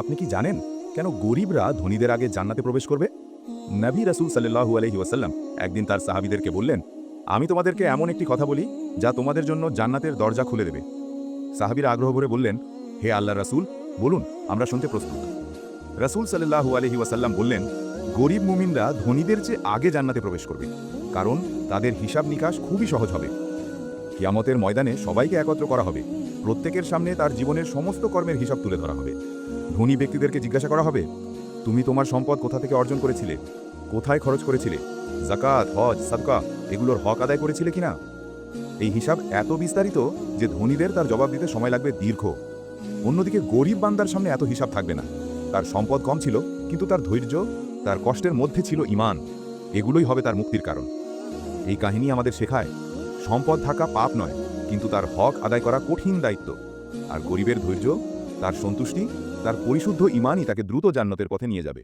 আপনি কি জানেন কেন গরিবরা ধনীদের আগে জান্নাতে প্রবেশ করবে? নবী রাসুল সাল্লাহু আলহি ওয়াসাল্লাম একদিন তার সাহাবিদেরকে বললেন, আমি তোমাদেরকে এমন একটি কথা বলি যা তোমাদের জন্য জান্নাতের দরজা খুলে দেবে। সাহাবিরা আগ্রহ ভরে বললেন, হে আল্লাহ রাসুল, বলুন, আমরা শুনতে প্রস্তুত। রাসুল সাল্লাহু আলহি ওয়াসাল্লাম বললেন, গরিব মুমিনরা ধনীদের চেয়ে আগে জান্নাতে প্রবেশ করবে, কারণ তাদের হিসাব নিকাশ খুবই সহজ হবে। কিয়ামতের ময়দানে সবাইকে একত্র করা হবে। প্রত্যেকের সামনে তার জীবনের সমস্ত কর্মের হিসাব তুলে ধরা হবে। ধনী ব্যক্তিদেরকে জিজ্ঞাসা করা হবে, তুমি তোমার সম্পদ কোথা থেকে অর্জন করেছিলে? কোথায় খরচ করেছিলে? জাকাত হজ, সাদকা, এগুলোর হক আদায় করেছিলে কিনা? এই হিসাব এত বিস্তারিত যে ধনীদের তার জবাব দিতে সময় লাগবে দীর্ঘ। অন্যদিকে গরিব বান্দার সামনে এত হিসাব থাকবে না। তার সম্পদ কম ছিল, কিন্তু তার ধৈর্য, তার কষ্টের মধ্যে ছিল ইমান। এগুলোই হবে তার মুক্তির কারণ। এই কাহিনী আমাদের শেখায় সম্পদ থাকা পাপ নয়, কিন্তু তার হক আদায় করা কঠিন দায়িত্ব। আর গরিবের ধৈর্য, তার সন্তুষ্টি, তার পরিশুদ্ধ ইমানই তাকে দ্রুত জান্নতের পথে নিয়ে যাবে।